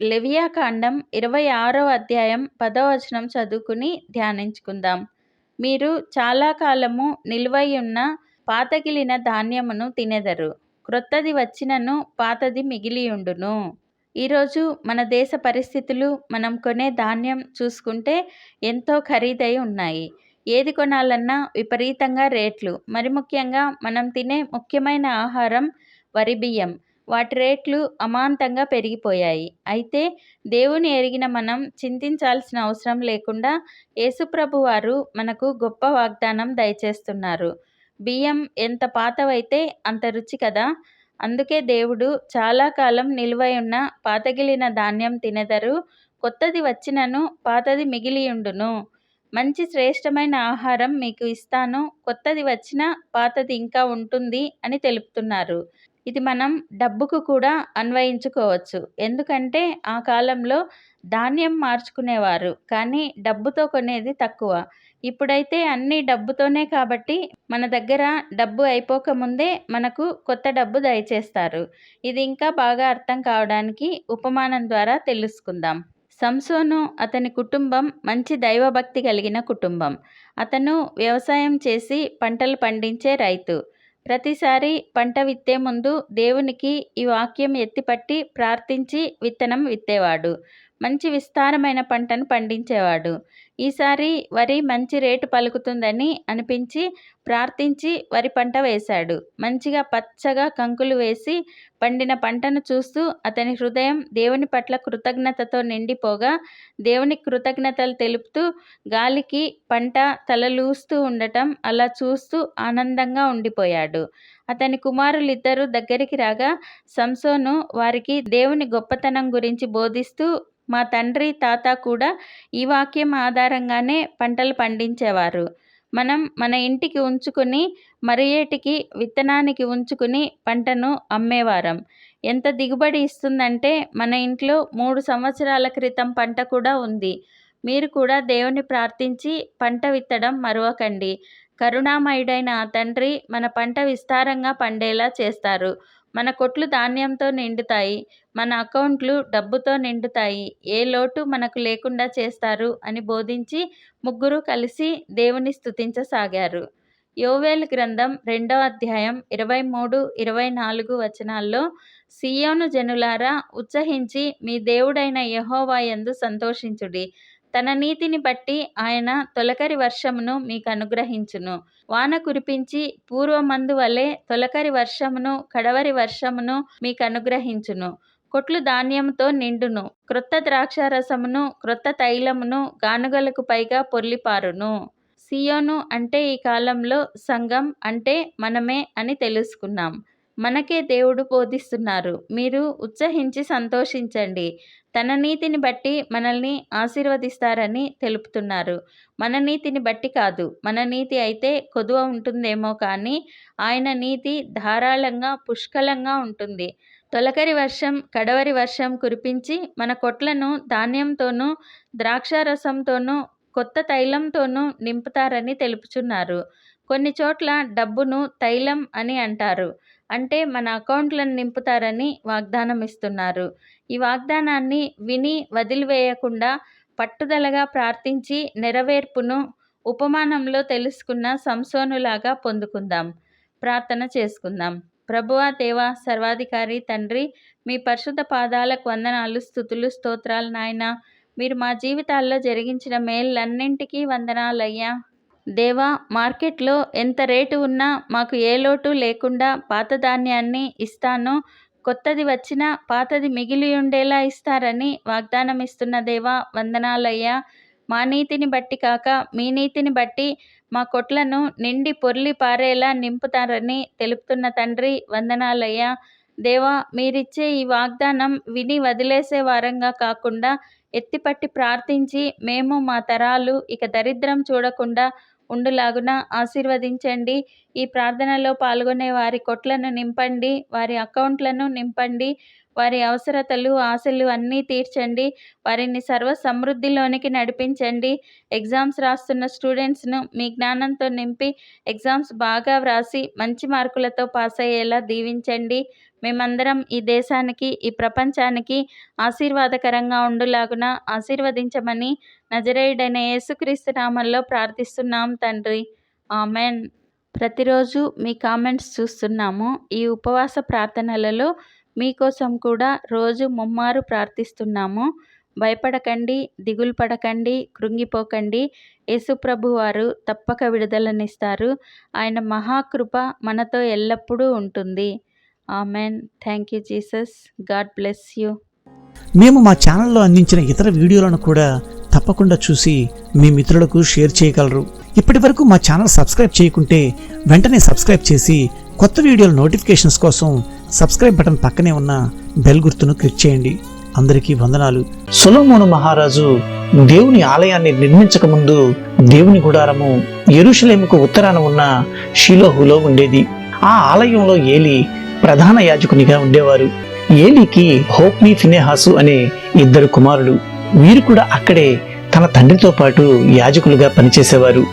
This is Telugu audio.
లెవియా కాండం ఇరవై ఆరో అధ్యాయం పదో వచనం చదువుకుని ధ్యానించుకుందాం. మీరు చాలా కాలము నిలువై ఉన్న పాతగిలిన ధాన్యమును తినెదరు. క్రొత్తది వచ్చినను పాతది మిగిలియుండును. ఈరోజు మన దేశ పరిస్థితులు మనం కొనే ధాన్యం చూసుకుంటే ఎంతో ఖరీదై ఉన్నాయి. ఏది కొనాలన్నా విపరీతంగా రేట్లు. మరి ముఖ్యంగా మనం తినే ముఖ్యమైన ఆహారం వరి బియ్యం. వాటి రేట్లు అమాంతంగా పెరిగిపోయాయి. అయితే దేవుని ఎరిగిన మనం చింతించాల్సిన అవసరం లేకుండా యేసుప్రభు వారు మనకు గొప్ప వాగ్దానం దయచేస్తున్నారు. బియ్యం ఎంత పాతవైతే అంత రుచి కదా? అందుకే దేవుడు చాలా కాలం నిలువై ఉన్న పాతగిలిన ధాన్యం తినెదరు కొత్తది వచ్చినను పాతది మిగిలియుండును. మంచి శ్రేష్టమైన ఆహారం మీకు ఇస్తాను కొత్తది వచ్చినా పాతది ఇంకా ఉంటుంది అని తెలుపుతున్నారు. ఇది మనం డబ్బుకు కూడా అన్వయించుకోవచ్చు. ఎందుకంటే ఆ కాలంలో ధాన్యం మార్చుకునేవారు కానీ డబ్బుతో కొనేది తక్కువ. ఇప్పుడైతే అన్నీ డబ్బుతోనే కాబట్టి మన దగ్గర డబ్బు అయిపోకముందే మనకు కొత్త డబ్బు దయచేస్తారు. ఇది ఇంకా బాగా అర్థం కావడానికి ఉపమానం ద్వారా తెలుసుకుందాం. సంసోను అతని కుటుంబం మంచి దైవభక్తి కలిగిన కుటుంబం. అతను వ్యవసాయం చేసి పంటలు పండించే రైతు. ప్రతిసారి పంట విత్తే ముందు దేవునికి ఈ వాక్యం ఎత్తిపట్టి ప్రార్థించి విత్తనం విత్తేవాడు. మంచి విస్తారమైన పంటను పండించేవాడు. ఈసారి వరి మంచి రేటు పలుకుతుందని అనిపించి ప్రార్థించి వరి పంట వేశాడు. మంచిగా పచ్చగా కంకులు వేసి పండిన పంటను చూస్తూ అతని హృదయం దేవుని పట్ల కృతజ్ఞతతో నిండిపోగా దేవుని కృతజ్ఞతలు తెలుపుతూ గాలికి పంట తలలూస్తూ ఉండటం అలా చూస్తూ ఆనందంగా ఉండిపోయాడు. అతని కుమారులిద్దరూ దగ్గరికి రాగా సంసోను వారికి దేవుని గొప్పతనం గురించి బోధిస్తూ మా తండ్రి తాత కూడా ఈ వాక్యం ఆధారంగానే పంటలు పండించేవారు. మనం మన ఇంటికి ఉంచుకుని మరియేటికి విత్తనానికి ఉంచుకుని పంటను అమ్మేవారం. ఎంత దిగుబడి ఇస్తుందంటే మన ఇంట్లో మూడు సంవత్సరాల క్రితం పంట కూడా ఉంది. మీరు కూడా దేవుని ప్రార్థించి పంట విత్తడం మరవకండి. కరుణామయుడైన ఆ తండ్రి మన పంట విస్తారంగా పండేలా చేస్తారు. మన కొట్లు ధాన్యంతో నిండుతాయి మన అకౌంట్లు డబ్బుతో నిండుతాయి ఏ లోటు మనకు లేకుండా చేస్తారు అని బోధించి ముగ్గురు కలిసి దేవుని స్థుతించసాగారు యోవేల్ గ్రంథం రెండవ అధ్యాయం ఇరవై మూడు ఇరవై నాలుగు వచనాల్లో సియోను జనులారా ఉత్సహించి మీ దేవుడైన యహోవా యందు సంతోషించుడి. తన నీతిని బట్టి ఆయన తొలకరి వర్షమును మీకు అనుగ్రహించును. వాన కురిపించి పూర్వమందు వలె తొలకరి వర్షమును కడవరి వర్షమును మీకు అనుగ్రహించును. కొట్లు ధాన్యముతో నిండును. క్రొత్త ద్రాక్షారసమును క్రొత్త తైలమును గానుగలకు పైగా పొర్లిపారును. సియోను అంటే ఈ కాలంలో సంఘం అంటే మనమే అని తెలుసుకున్నాం. మనకే దేవుడు బోధిస్తున్నారు. మీరు ఉత్సహించి సంతోషించండి. తన నీతిని బట్టి మనల్ని ఆశీర్వదిస్తారని తెలుపుతున్నారు. మన నీతిని బట్టి కాదు. మన నీతి అయితే కొదువ ఉంటుందేమో కానీ ఆయన నీతి ధారాళంగా పుష్కలంగా ఉంటుంది. తొలకరి వర్షం కడవరి వర్షం కురిపించి మన కొట్లను ధాన్యంతోనూ ద్రాక్షారసంతోనూ కొత్త తైలంతోనూ నింపుతారని తెలుపుచున్నారు. కొన్ని చోట్ల డబ్బును తైలం అని అంటారు. అంటే మన అకౌంట్లను నింపుతారని వాగ్దానం ఇస్తున్నారు. ఈ వాగ్దానాన్ని విని వదిలివేయకుండా పట్టుదలగా ప్రార్థించి నెరవేర్పును ఉపమానంలో తెలుసుకున్న సంసోనులాగా పొందుకుందాం. ప్రార్థన చేసుకుందాం. ప్రభువా దేవా సర్వాధికారి తండ్రి మీ పరిశుద్ధ పాదాలకు వందనాలు స్థుతులు స్తోత్రాలు నాయన. మీరు మా జీవితాల్లో జరిగించిన మేళ్ళన్నింటికీ వందనాలయ్యా. దేవా మార్కెట్లో ఎంత రేటు ఉన్నా మాకు ఏ లోటు లేకుండా పాత ధాన్యాన్ని ఇస్తాను కొత్తది వచ్చినా పాతది మిగిలి ఉండేలా ఇస్తారని వాగ్దానం ఇస్తున్న దేవా వందనాలయ్యా. మా నీతిని బట్టి కాక మీ నీతిని బట్టి మా కొట్లను నిండి పొర్లి పారేలా నింపుతారని తెలుపుతున్న తండ్రి వందనాలయ్యా. దేవా మీరిచ్చే ఈ వాగ్దానం విని వదిలేసే వారంగా కాకుండా ఎత్తిపట్టి ప్రార్థించి మేము మా తరాలు ఇక దరిద్రం చూడకుండా ఉండులాగున ఆశీర్వదించండి. ఈ ప్రార్థనలో పాల్గొనే వారి కొట్లను నింపండి. వారి అకౌంట్లను నింపండి. వారి అవసరతలు ఆశలు అన్నీ తీర్చండి. వారిని సర్వ సమృద్ధిలోనికి నడిపించండి. ఎగ్జామ్స్ రాస్తున్న స్టూడెంట్స్ను మీ జ్ఞానంతో నింపి ఎగ్జామ్స్ బాగా వ్రాసి మంచి మార్కులతో పాస్ అయ్యేలా దీవించండి. మేమందరం ఈ దేశానికి ఈ ప్రపంచానికి ఆశీర్వాదకరంగా ఉండులాగున ఆశీర్వదించమని నజరేయుడైన యేసుక్రీస్తు నామంలో ప్రార్థిస్తున్నాం తండ్రి. ఆమెన్. ప్రతిరోజు మీ కామెంట్స్ చూస్తున్నాము. ఈ ఉపవాస ప్రార్థనలలో మీకోసం కూడా రోజు ముమ్మారు ప్రార్థిస్తున్నాము. భయపడకండి దిగులు పడకండి కృంగిపోకండి. యేసుప్రభు వారు తప్పక విడుదలనిస్తారు. ఆయన మహాకృప మనతో ఎల్లప్పుడూ ఉంటుంది. Amen. Thank you Jesus. God bless you. మేము మా ఛానల్లో అందించిన ఇతర వీడియోలను కూడా తప్పకుండా చూసి మీ మిత్రులకు షేర్ చేయగలరు. ఇప్పటి వరకు మా ఛానల్ సబ్స్క్రైబ్ చేయకుంటే వెంటనే సబ్స్క్రైబ్ చేసి కొత్త వీడియోల నోటిఫికేషన్స్ కోసం సబ్స్క్రైబ్ బటన్ పక్కనే ఉన్న బెల్ గుర్తును క్లిక్ చేయండి. అందరికీ వందనాలు. సొలోమోను మహారాజు దేవుని ఆలయాన్ని నిర్మించక ముందు దేవుని గుడారము ఎరుషలేముకు ఉత్తరాన ఉన్న షిలోహులో ఉండేది. ఆ ఆలయంలో ఏలి ప్రధాన యాజకునిగా ఉండేవారు. ఏలికి హోప్ని ఫినేహాసు అనే ఇద్దరు కుమారులు. వీరు కూడా అక్కడే తన తండ్రితో పాటు యాజకులుగా పనిచేసేవారు.